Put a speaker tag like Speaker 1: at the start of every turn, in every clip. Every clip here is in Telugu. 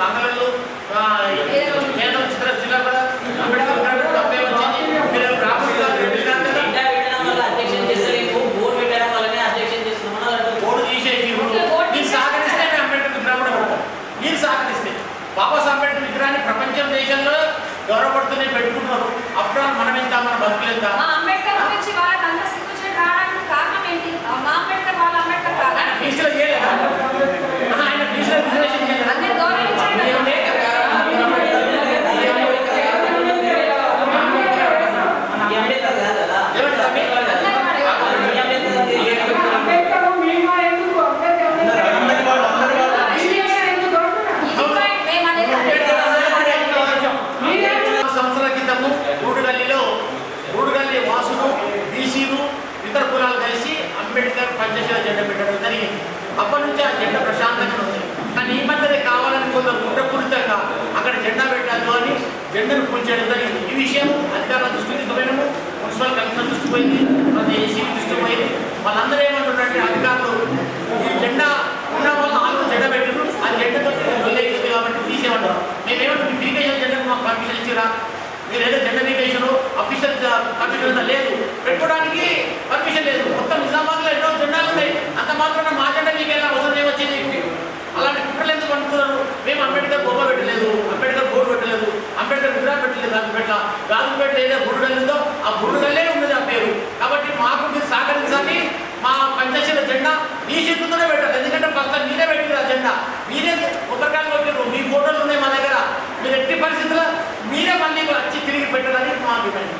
Speaker 1: బంగాళలు ఏదో చిత్ర జిల్లా కూడా బాబాసాహెబ్ అంబేద్కర్ విగ్రహాన్ని ప్రపంచం దేశంలో గౌరవపడుతూనే పెట్టుకుంటున్నారు. ఆఫ్టర్ ఆల్ మనం ఎంత మన బతుకులెంత
Speaker 2: మా అంబేద్కర్ గురించి వాళ్ళకి అంత సిగ్గుచేటు రావడానికి కారణం ఏంటి? మా అంబేద్కర్ వాళ్ళ అంబేద్కర్ కాదా.
Speaker 1: ఆయన బీసీలో చేయలేదా? ఆహా, ఆయన బీసీలో రిజర్వేషన్ చేయలేదా
Speaker 2: అందరు గౌరవించండి
Speaker 1: ఏమంటే?
Speaker 3: ఈ అంబేద్కర్ కాదు కదా
Speaker 1: ఏమంటే తమ్మి?
Speaker 3: ఈ అంబేద్కర్ అంటే ఏ
Speaker 2: ఇది పాయింట్ మేము అనేది
Speaker 1: సంవత్సరాల క్రితము గూడుగల్లిలో గూడుగల్లి వాసులు బీసీలు ఇతర కులాలు కలిసి అంబేద్కర్ పంచశీల జెండా పెట్టడం జరిగింది అప్పటి నుంచి ఆ జెండా ప్రశాంతంగా ఉంది. కానీ ఈ మధ్యనే కావాలని కొందరు కుట్రపూరితంగా అక్కడ జెండా పెట్టద్దు అని జెండను కూల్చేయడం జరిగింది. ఈ విషయం అధికారుల దృష్టికి తీసుకుపోయినాము మున్సిపల్ కమిషనర్ దృష్టిపోయింది ఏసీ దృష్టిపోయింది పోయింది వాళ్ళందరూ ఏమంటున్నారంటే అధికారులు ఈ జెండా ఉన్న వాళ్ళు ఆరు జెండా పెట్టారు ఆ జెండాతో వదిలేసింది కాబట్టి తీసేయమంటారు మేమేమంటాం మీ పీకేషన్ జెండాకు మాకు పర్మిషన్ ఇచ్చిరా మీరు ఏదో జెండా పీకేషన్ అఫీషియల్ పర్మిషన్ ఉందా లేదు పెట్టుకోవడానికి పర్మిషన్ లేదు. మొత్తం నిజామాబాద్లో ఎన్నో జెండాలు ఉన్నాయి. అంత మాత్రం మా జెండా మీకు ఎలా అవసరం ఏమొచ్చింది? అలాంటి కుట్రలు ఎందుకు పండుతున్నారు మేము అంబేద్కర్ బొమ్మ పెట్టలేదు. అంబేద్కర్ బోర్డు పెట్టలేదు. అంబేద్కర్ విగ్రహం పెట్టలేదు గాజుపేట. గాజుపేట ఏదో గుడి వెళ్ళిందో ఆ గురుడు వెళ్ళే ఉండదు ఆ పేరు. కాబట్టి మాకు మీరు సహకరించాలి. మా పంచశీల జెండా మీ చేతుల్లోనే పెట్టాలి. ఎందుకంటే ఫస్ట్ మీరే పెట్టారు ఆ జెండా. మీరే కొబ్బరికాయలు కొట్టారు మీ ఫోటోలు ఉన్నాయి మా దగ్గర. మీరు ఎట్టి పరిస్థితుల్లో మీరే మళ్ళీ వచ్చి తిరిగి పెట్టాలని మా అభిప్రాయం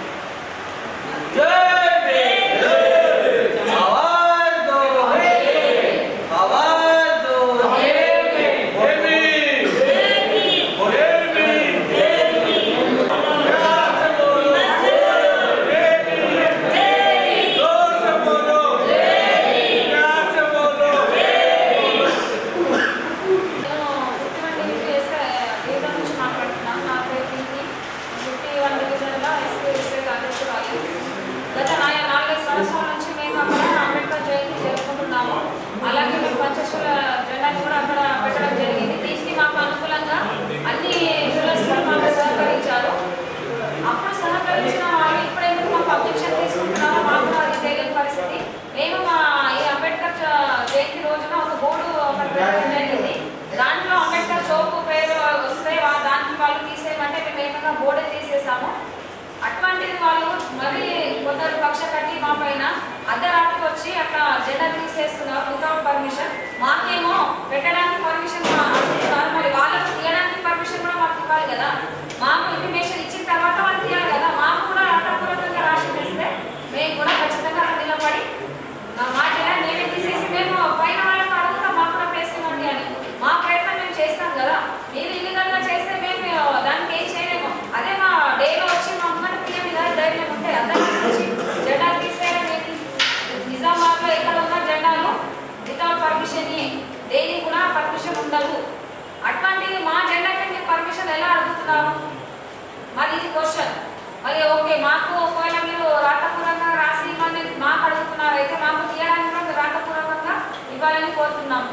Speaker 2: ఫిఫ్టీ వన్ డివిజన్ ఎస్ఐ ఏదో నుంచి మాట్లాడుతున్నాను నా పేరు దీన్ని ఫిఫ్టీ వన్ డివిజన్లో ఎస్ఐ ఎస్ఐ అధ్యక్షురాలు గత నా నాలుగైదు సంవత్సరాల నుంచి మేము అక్కడ అంబేద్కర్ జయంతి జరుపుకుంటున్నాము అలాగే మేము పంచశూల జెండాని కూడా అక్కడ పెట్టడం జరిగింది దీనికి మాకు అనుకూలంగా అన్ని కులస్తులు మాకు సహకరించారు అప్పుడు సహకరించిన వాళ్ళు ఇప్పుడు ఎందుకు మాకు అబ్జెక్షన్ తీసుకుంటున్నారో మాకు కూడా అది తెలియని పరిస్థితి మేము మా ఈ అంబేద్కర్ జ- జయంతి రోజున ఒక బోర్డు ఒకటి పెట్టడం జరిగింది దాంట్లో అంబేద్కర్ చౌక్ పేరు వస్తే వా- దానికి వాళ్ళు తీసేయమంటే మేము ఏకంగా బోర్డే తీసేసాము అటువంటిది వాళ్ళు మరి కొందరు కక్ష కట్టి మా పైన అర్ధరాత్రికి వచ్చి అట్లా జెండా తీసేస్తున్నారు వితౌట్ పర్మిషన్. మాకేమో పెట్టడానికి పర్మిషన్ మరి వాళ్ళకి తీయడానికి పర్మిషన్ కూడా మాకు ఇవ్వాలి కదా మాకు ఇన్ఫర్మేషన్ ఇచ్చిన తర్వాత వాళ్ళు తీయాలి కదా మాకు కూడా అర్థపూర్వకంగా రాసి తెస్తే మేము కూడా ఖచ్చితంగా అక్కడ నిలబడి ఆ, మా జెండా మేమే తీసేసి మేము పైన వాళ్ళకి అడుగుతాం మాకు కూడా ప్లేస్ ఇవ్వండి అని మా ప్రయత్నం మేము చేస్తాం కదా మీరు ఇల్లీగల్గా చేస్తే మేము దానికి ఏం చేయలేము అదే మా డేలో వచ్చి మా అమ్మని పిఎం ఇలా ధైర్యం ఉంటే అందరికీ వచ్చి జెండాలు తీసేయడం ఏంటి నిజామాబాద్లో ఎక్కడ ఉన్న జెండాలు వితౌట్ పర్మిషన్ దేనికి కూడా పర్మిషన్ ఉండదు అటువంటిది మా జెండాకి మీరు పర్మిషన్ ఎలా అడుగుతున్నారు మరి ఇది క్వశ్చన్ మరి ఓకే మాకు ఒకవేళ మీరు రాతపూర్వకంగా రాసి ఇవ్వని మాకు అడుగుతున్నారు. అయితే మాకు తీయడానికి కూడా రాతపూర్వకంగా ఇవ్వాలని కోరుతున్నాము.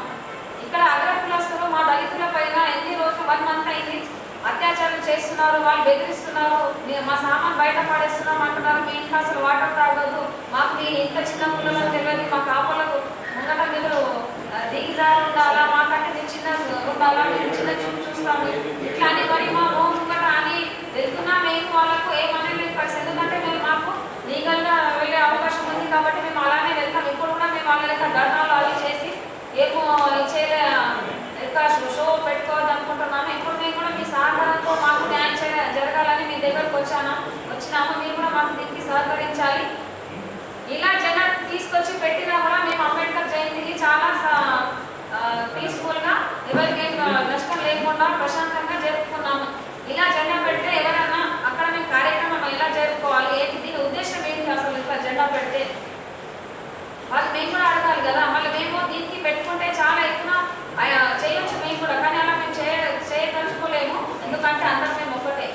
Speaker 2: ఇక్కడ అగ్రకులస్తులు మా దళితుల పైన ఎన్ని రోజులు వన్ మంత్ అయింది అత్యాచారం చేస్తున్నారు వాళ్ళు బెదిరిస్తున్నారు మా సామాన్ బయట పడేస్తున్నాం అంటున్నారు మీ ఇంట్లో అసలు వాటర్ తాగదు మాకు మీ ఇంత చిన్న పిల్లలకు తెలియదు మా కాపులకు ముంగట మీరు ఆ, దిగిజారు ఉండాలా మాకంటే చిన్న ఉండాలా మీరు చిన్న చూపు చూస్తాము. ఇట్లా అని మరి మా హోమ్ ముంగట అని వెళ్తున్నా మేము వాళ్ళకు ఏమనలేదు పరిస్థితి ఎందుకంటే మేము మాకు లీగల్గా వెళ్ళే అవకాశం ఉంది కాబట్టి మేము అలానే వెళ్తాం. ఇప్పుడు కూడా మేము వాళ్ళ లెక్క ధర్నాలు అవి చేసి ఏమో చేయలే షో పెట్టుకోవద్దు అనుకుంటున్నాము ఇప్పుడు మేము కూడా మీ సహకారంతో మాకు న్యాయం చేయ జరగాలని మీ దగ్గరకు వచ్చాను వచ్చినాము. మీరు కూడా మాకు దీనికి సహకరించాలి. ఇలా జగన్ తీసుకొచ్చి పెట్టినా కూడా మేము అంబేద్కర్ జయంతికి చాలా పీస్ఫుల్గా ఎవరికి ఏం నష్టం లేకుండా ప్రశాంతంగా జరుపుకున్నాము ఇలా జెండా పెడితే ఎవరైనా అక్కడ మేము కార్యక్రమం ఎలా జరుపుకోవాలి ఏంటి దీని ఉద్దేశం ఏంటి అసలు ఇట్లా జెండా పెడితే వాళ్ళు మేము కూడా అడగాలి కదా మళ్ళీ మేము దీనికి పెట్టుకుంటే చాలా ఎక్కువ చేయొచ్చు మేము కూడా కానీ అలా మేము చేయ చేయదలుచుకోలేము. ఎందుకంటే అందరం మేము ఒక్కటే.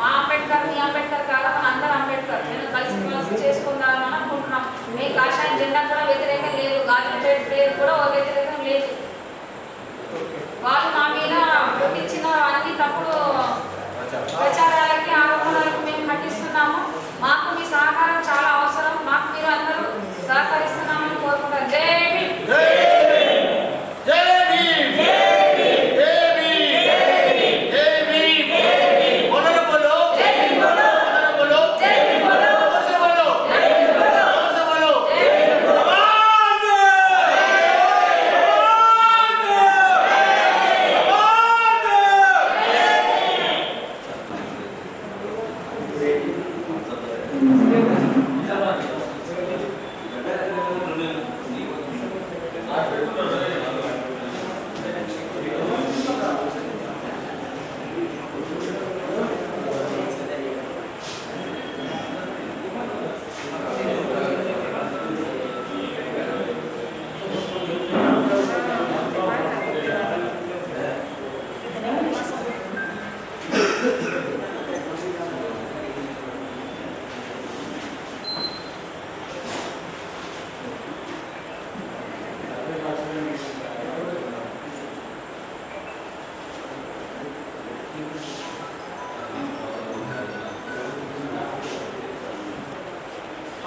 Speaker 2: మా అంబేద్కర్ మీ అంబేద్కర్ కాదు మన అందరం అంబేద్కర్.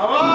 Speaker 2: Come
Speaker 4: on!